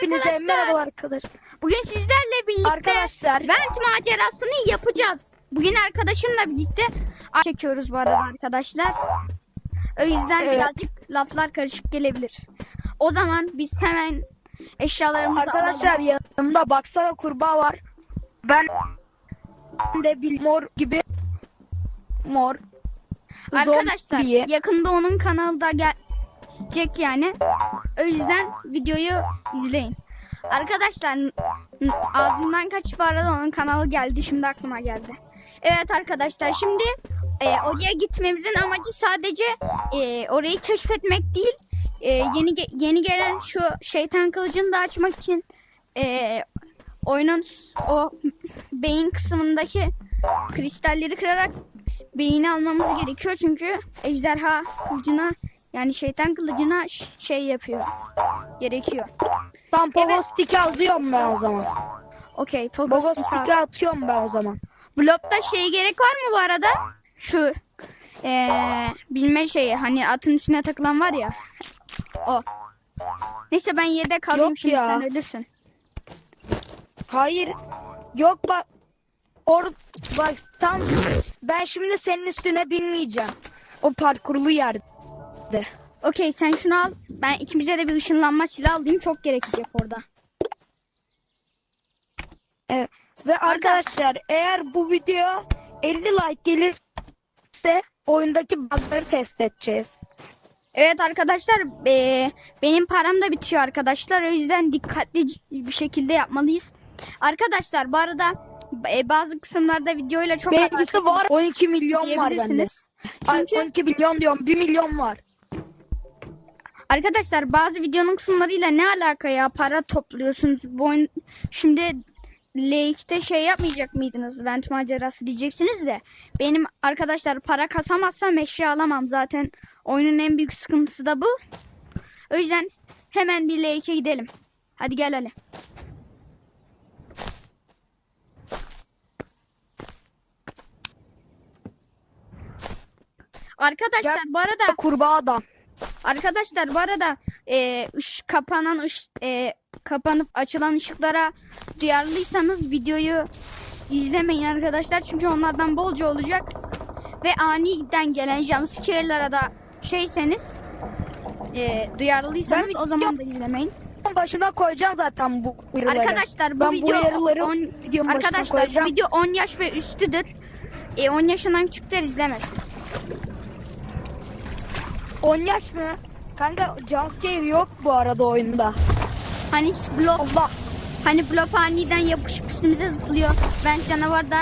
Hepinize arkadaşlar. merhaba arkadaşlar. Bugün sizlerle birlikte Arkadaşlar. Vent macerasını yapacağız. Bugün arkadaşımla birlikte çekiyoruz bu arada arkadaşlar. O yüzden Evet. birazcık laflar karışık gelebilir. O zaman biz hemen eşyalarımızı Arkadaşlar alalım. yanımda baksana kurbağa var. Ben de bir mor gibi mor. Arkadaşlar zombiye. yakında onun kanalı da gelecek yani. O yüzden videoyu izleyin. Arkadaşlar ağzımdan kaçıp bu arada onun kanalı geldi şimdi aklıma geldi. Evet arkadaşlar şimdi e, oraya gitmemizin amacı sadece e, orayı keşfetmek değil. E, yeni yeni gelen şu şeytan kılıcını da açmak için e, oyunun o beyin kısmındaki kristalleri kırarak beyni almamız gerekiyor çünkü ejderha kılıcına yani şeytan kılıcına şey yapıyor. Gerekiyor. Tam pogo Evet. alıyorum ben o zaman. Okey. Pogo Focus stick'i atıyorum ben o zaman. Blopta şey gerek var mı bu arada? Şu eee bilme şeyi hani atın üstüne takılan var ya. O. Neyse ben yedek alayım Yok şimdi ya. sen ölürsün. Hayır. Yok bak. Or bak tam ben şimdi senin üstüne binmeyeceğim. O parkurlu yerde. Okey sen şunu al. Ben ikimize de bir ışınlanma silahı alayım. Çok gerekecek orada. Evet. Ve arkadaşlar eğer bu video 50 like gelirse oyundaki bug'ları test edeceğiz. Evet arkadaşlar eee, benim param da bitiyor arkadaşlar. O yüzden dikkatli bir şekilde yapmalıyız. Arkadaşlar bu arada e, bazı kısımlarda videoyla çok Benimkisi var 12 milyon var bende. diyebilirsiniz. Ay, Çünkü 12 milyon diyorum 1 milyon var. Arkadaşlar bazı videonun kısımlarıyla ne alaka ya? Para topluyorsunuz. Bu oyun şimdi Lake'de şey yapmayacak mıydınız? Vent macerası diyeceksiniz de. Benim arkadaşlar para kasamazsam eşya alamam. Zaten oyunun en büyük sıkıntısı da bu. O yüzden hemen bir Lake'e gidelim. Hadi gel Ali. Arkadaşlar bu arada Kurbağa adam. Arkadaşlar bu arada e, ış, kapanan ış, e, kapanıp açılan ışıklara duyarlıysanız videoyu izlemeyin arkadaşlar çünkü onlardan bolca olacak ve aniden gelen jumpscare'lara da şeyseniz e, duyarlıysanız Ben o zaman da izlemeyin. Başına koyacağım zaten bu uyarıları. Arkadaşlar bu Ben bu video uyarıları on, arkadaşlar bu video 10 yaş ve üstüdür. E, 10 yaşından küçükler izlemesin. 10 yaş mı? Kanka jumpscare yok bu arada oyunda. Hani blok Allah. Hani blok aniden yapışıp üstümüze zıplıyor. Ben canavar da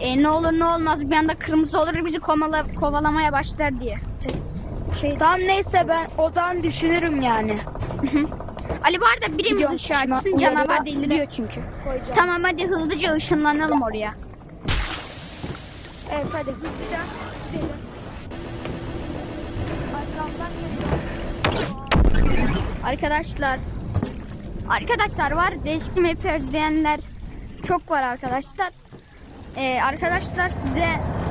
e, ne olur ne olmaz bir anda kırmızı olur bizi kovala, kovalamaya başlar diye. Şey, Tamam neyse ben o zaman düşünürüm yani. Ali bu arada birimiz ışığı açsın canavar deliriyor çünkü. Koyacağım. Tamam hadi hızlıca ışınlanalım oraya. Evet hadi hızlıca Arkadaşlar. Arkadaşlar var eski map'i özleyenler çok var arkadaşlar. Ee, arkadaşlar size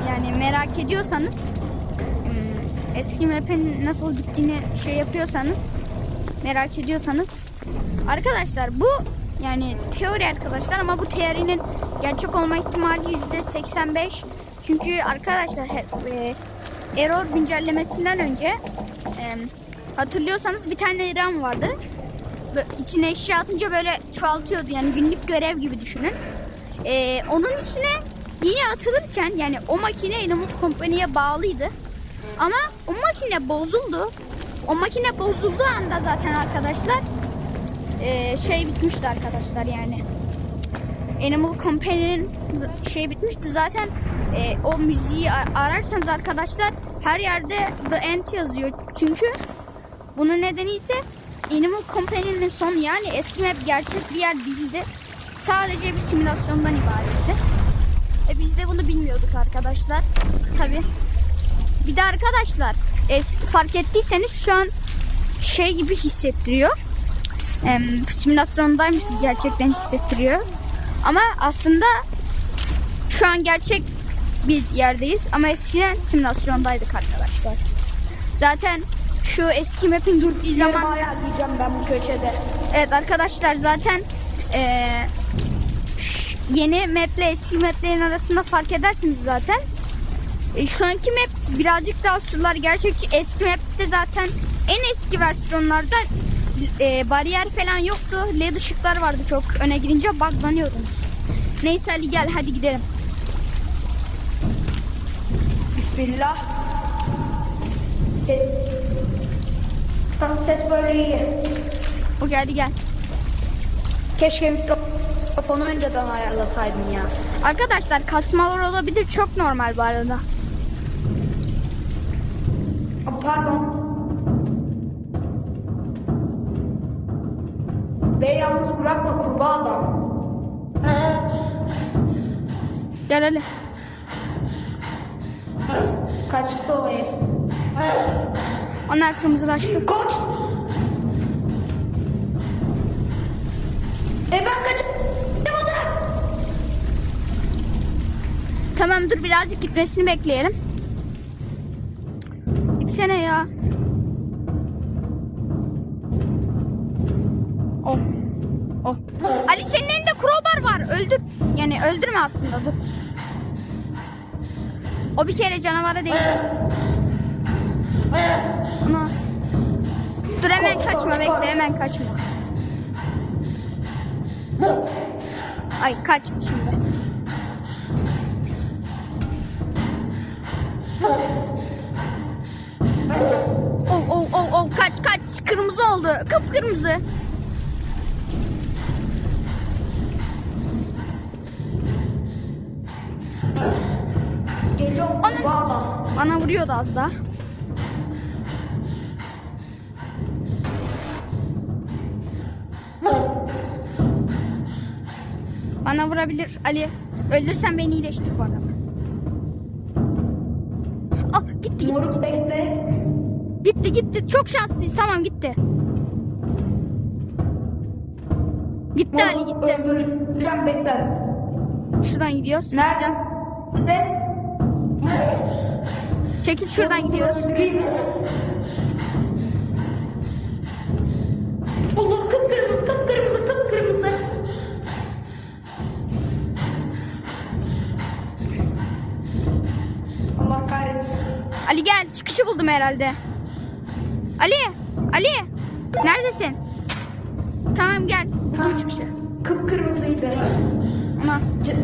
yani merak ediyorsanız hmm, eski map'in nasıl gittiğini şey yapıyorsanız merak ediyorsanız. Arkadaşlar bu yani teori arkadaşlar ama bu teorinin gerçek olma ihtimali yüzde 85 çünkü arkadaşlar e, error güncellemesinden önce e, hatırlıyorsanız bir tane RAM vardı içine eşya atınca böyle çoğaltıyordu yani günlük görev gibi düşünün. Ee, onun içine yine atılırken yani o makine Animal Company'ye bağlıydı. Ama o makine bozuldu. O makine bozulduğu anda zaten arkadaşlar ee, şey bitmişti arkadaşlar yani. Animal Company'nin şey bitmişti zaten ee, o müziği ararsanız arkadaşlar her yerde The End yazıyor. Çünkü bunun nedeni ise Animal Company'nin sonu yani eski map gerçek bir yer değildi. Sadece bir simülasyondan ibaretti. E biz de bunu bilmiyorduk arkadaşlar. Tabi. Bir de arkadaşlar e, fark ettiyseniz şu an şey gibi hissettiriyor. E, simülasyondaymışız gerçekten hissettiriyor. Ama aslında şu an gerçek bir yerdeyiz ama eskiden simülasyondaydık arkadaşlar. Zaten şu eski map'in gittiği Zaman zaman ayarlayacağım ben bu köşede. Evet arkadaşlar zaten ş- yeni maple eski maplerin arasında fark edersiniz zaten. E, şu anki map birazcık daha surlar gerçekçi. Eski map'te zaten en eski versiyonlarda e, bariyer falan yoktu. LED ışıklar vardı çok. Öne girince buglanıyordunuz. Neyse Ali gel hadi gidelim. Bismillah. Ses. Tam ses böyle iyi. O geldi gel. Keşke mikrofonu önceden ayarlasaydım ya. Arkadaşlar kasmalar olabilir çok normal bu arada. Pardon. Ve yalnız bırakma kurbağa adam. Gel Ali. Kaçtı o ev. Onlar kırmızılaştı. Koş. E ben kaçamadım. Tamam dur birazcık gitmesini bekleyelim. Gitsene ya. Oh. Oh. Ali senin elinde crowbar var. Öldür. Yani öldürme aslında dur. O bir kere canavara değişir. Ana. Dur hemen kaçma bekle hemen kaçma. Ay kaç şimdi. Oh oh oh oh kaç kaç kırmızı oldu kıpkırmızı. Ana-. Bana vuruyordu az daha. Bana vurabilir Ali. Öldürsen beni iyileştir arada. Ah gitti gitti. Moruk bekle. Gitti gitti. Çok şanslıyız. Tamam gitti. Gitti Ali Moruk gitti. öldüreceğim bekle. Şuradan gidiyoruz. Nerede? Çekil şuradan gidiyoruz. Öldüreyim. Ali gel. Çıkışı buldum herhalde. Ali. Ali. Neredesin? Tamam gel. Buldum çıkışı. Kıpkırmızıydı. Ama C-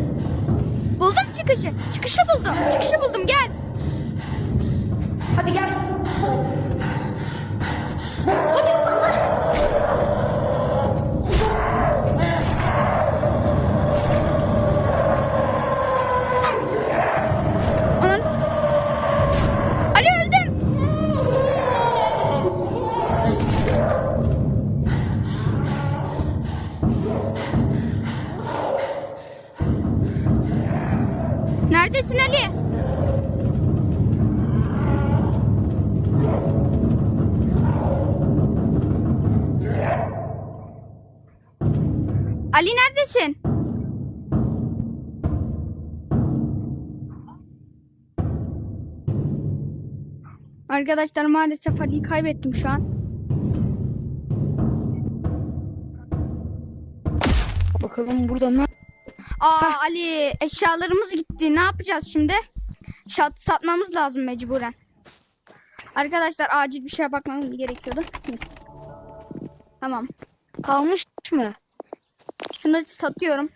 buldum çıkışı. Çıkışı buldum. Çıkışı buldum gel. Hadi gel. Ananı Neredesin Ali? Ali neredesin? Arkadaşlar maalesef Ali'yi kaybettim şu an. Bakalım burada ne? Aa Ali eşyalarımız gitti. Ne yapacağız şimdi? Şat, satmamız lazım mecburen. Arkadaşlar acil bir şeye bakmam gerekiyordu. Tamam. Kalmış mı? Şunu satıyorum.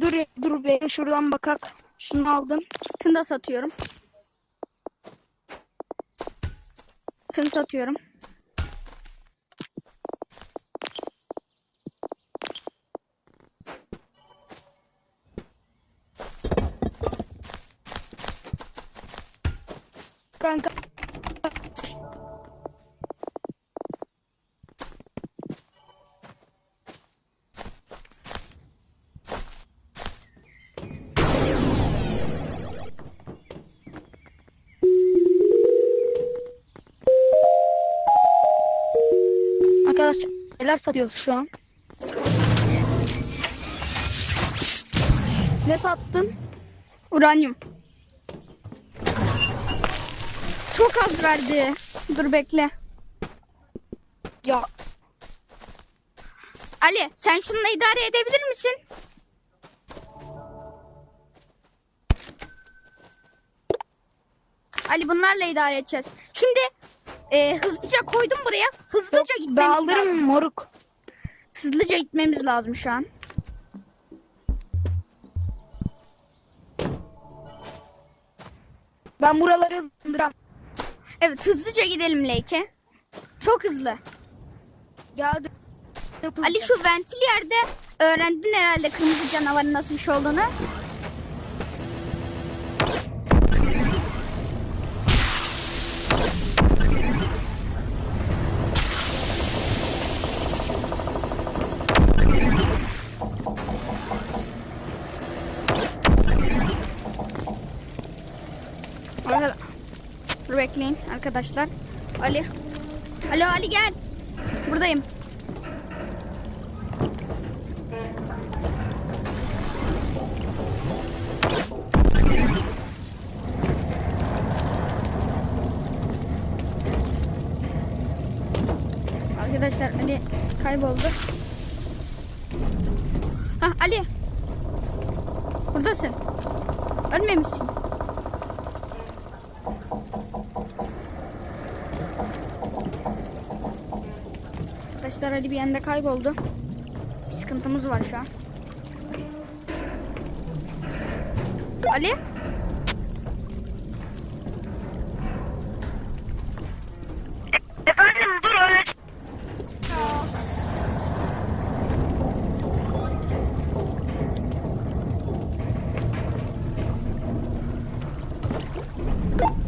Dur dur be şuradan bakak. Şunu aldım. Şunu da satıyorum. Şunu satıyorum. Neler satıyoruz şu an? Ne sattın? Uranyum. Çok az verdi. Dur bekle. Ya Ali sen şununla idare edebilir misin? Ali bunlarla idare edeceğiz. Şimdi e, hızlıca koydum buraya. Hızlıca Yok, gitmemiz alırım lazım. moruk. Hızlıca gitmemiz lazım şu an. Ben buraları hızlandıram. Evet hızlıca gidelim Leyke. Çok hızlı. Geldim. Ali şu ventil yerde öğrendin herhalde kırmızı canavarın nasıl bir şey olduğunu. Arkadaşlar. Ali. Alo Ali gel. Buradayım. Arkadaşlar Ali kayboldu. Hah Ali. Buradasın. Ölmemişsin. Arkadaşlar Ali bir yanda kayboldu. Bir sıkıntımız var şu an. Ali? Efendim dur öyle.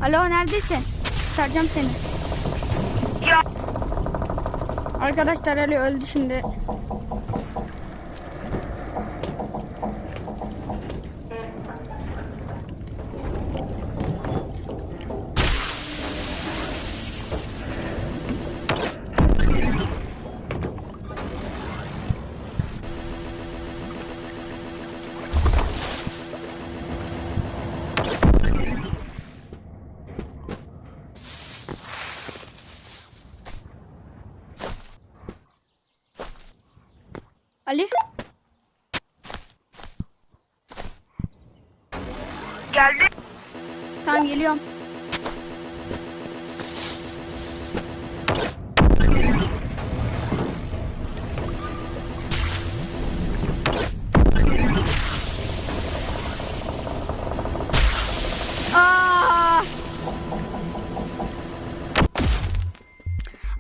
Alo neredesin? Kurtaracağım seni. Arkadaşlar Ali öldü şimdi. Ali? geldi. Tamam geliyorum.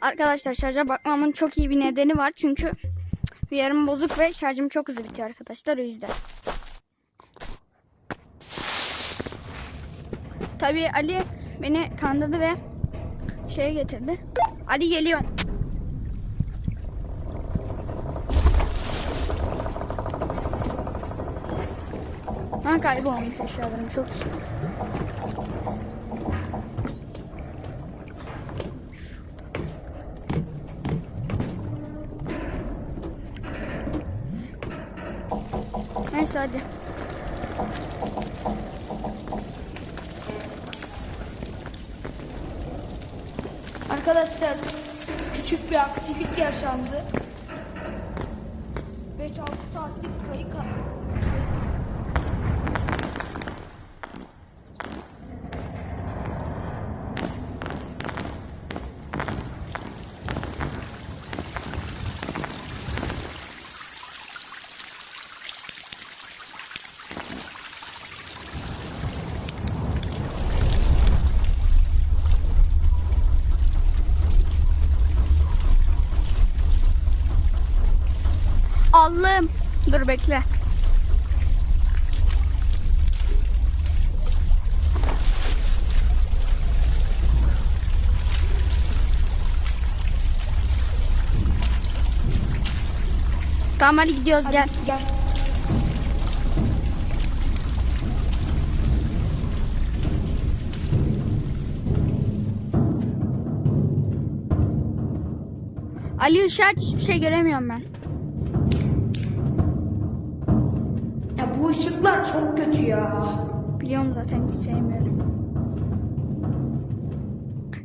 Arkadaşlar şarja bakmamın çok iyi bir nedeni var çünkü bir yarım bozuk ve şarjım çok hızlı bitiyor arkadaşlar o yüzden. Tabii Ali beni kandırdı ve şeye getirdi. Ali geliyor. Ha kaybolmuş eşyalarım çok iyi. Neyse hadi. Arkadaşlar küçük bir aksilik yaşandı. 5-6 saatlik kayık Dur bekle. Tamam hadi gidiyoruz gel. Gel. Ali ışığı aç hiçbir şey göremiyorum ben. Işıklar çok kötü ya. Biliyorum zaten hiç sevmiyorum.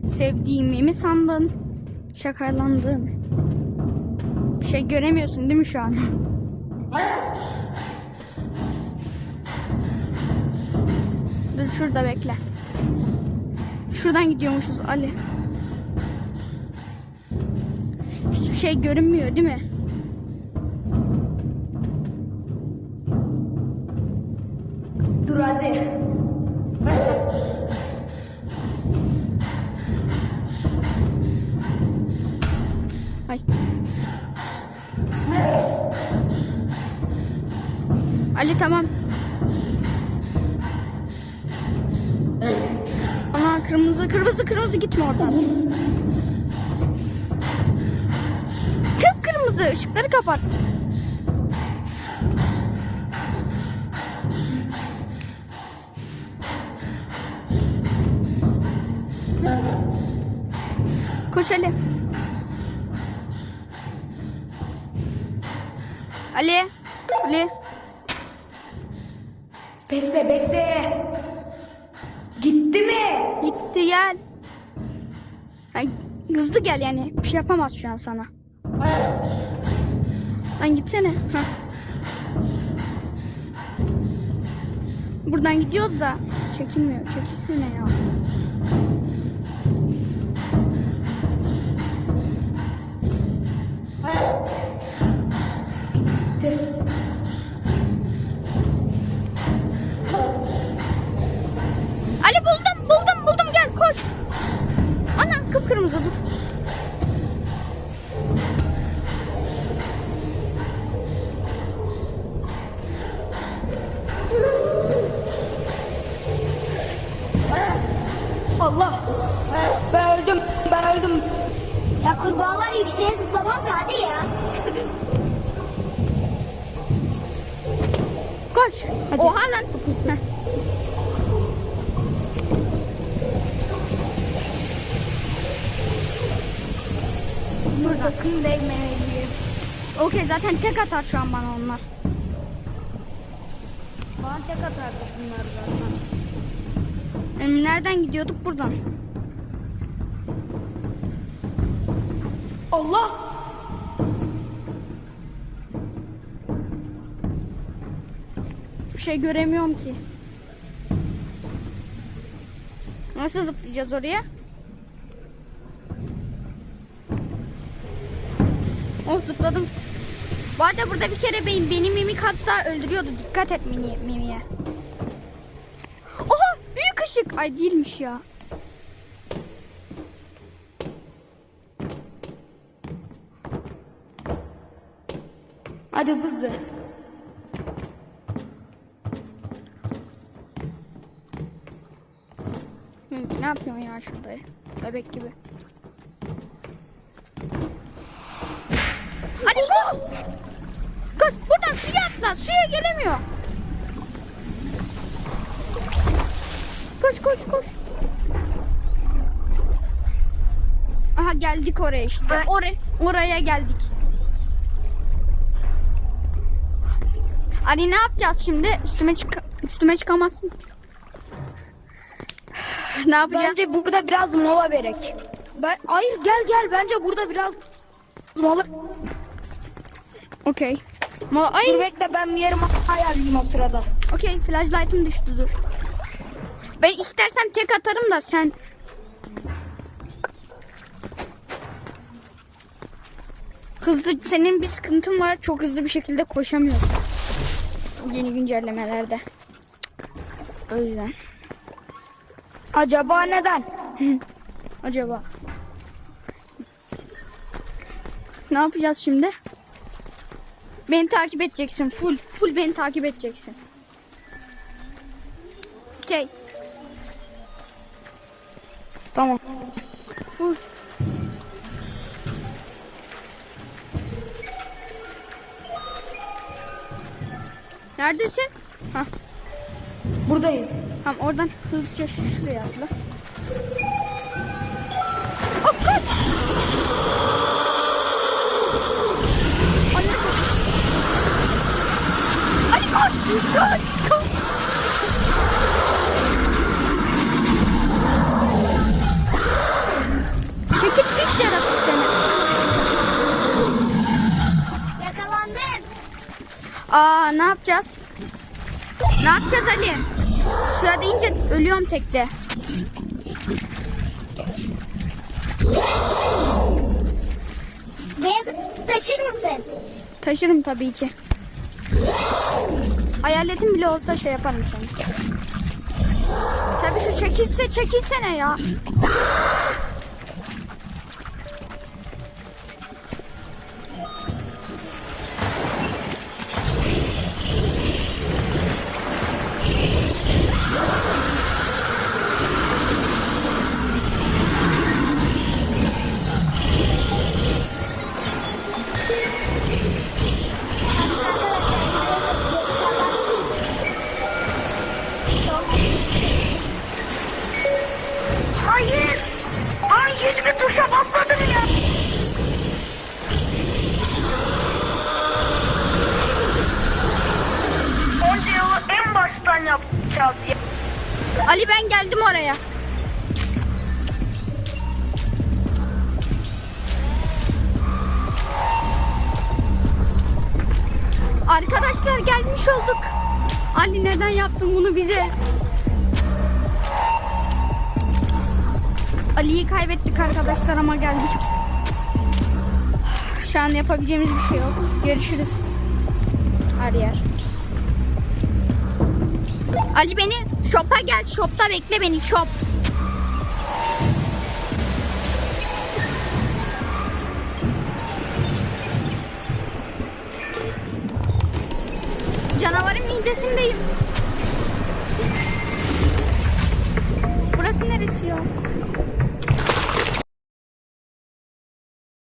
Sevdiğimi mi sandın? Şakalandın. şey göremiyorsun değil mi şu an? Dur şurada bekle. Şuradan gidiyormuşuz Ali. Hiçbir şey görünmüyor değil mi? Hadi. Ay. Ali tamam. Ana kırmızı kırmızı kırmızı gitme oradan. Kıpkırmızı ışıkları kapat. Koş Ali. Ali. Ali. Bekle bekle. Gitti mi? Gitti gel. Ay, hızlı gel yani. Bir şey yapamaz şu an sana. Lan gitsene. Heh. Buradan gidiyoruz da çekilmiyor. Çekilsene ya. Dur sakın değmeyin. Okey zaten tek atar şu an bana onlar. Bana tek atardı bunlar zaten. Em, Nereden gidiyorduk buradan? Allah. Bir şey göremiyorum ki. Nasıl zıplayacağız oraya? Oh zıpladım. Bu arada burada bir kere benim, benim mimik hasta öldürüyordu. Dikkat et mini, mimiye. Oha büyük ışık. Ay değilmiş ya. Hadi. Hı, ne yapıyorsun ya şurada? Bebek gibi. Hadi koş. Buradan suya atla. Suya gelemiyor. Koş koş koş. Aha geldik oraya işte. Ay. Oraya, oraya geldik. Ali ne yapacağız şimdi? Üstüme çık üstüme çıkamazsın. ne yapacağız? Bence burada biraz mola verek. Ben hayır gel gel bence burada biraz mola. Okey. Mo Ay. Dur bekle ben bir yerimi ayarlayayım o sırada. Okey flashlight'ım düştü dur. Ben istersen tek atarım da sen. Hızlı senin bir sıkıntın var. Çok hızlı bir şekilde koşamıyorsun. Yeni güncellemelerde. O yüzden. Acaba neden? Acaba. Ne yapacağız şimdi? Beni takip edeceksin. Full. Full beni takip edeceksin. Okey. Tamam. Full. Neredesin? Hah, Buradayım. tamam oradan hızlıca şuraya atla. Koş! Koş! Çekip pis yaratık seni. Aa ne yapacağız? Ne yapacağız Ali? Suya deyince ölüyorum tekte. Beni taşır mısın? Taşırım tabii ki. Hayaletim bile olsa şey yaparım sana. Tabii şu çekilse çekilsene ya. Arkadaşlar gelmiş olduk. Ali neden yaptın bunu bize? Ali'yi kaybettik arkadaşlar ama geldik. Şu an yapabileceğimiz bir şey yok. Görüşürüz. Her yer. Ali beni shop'a gel. Shop'ta bekle beni shop.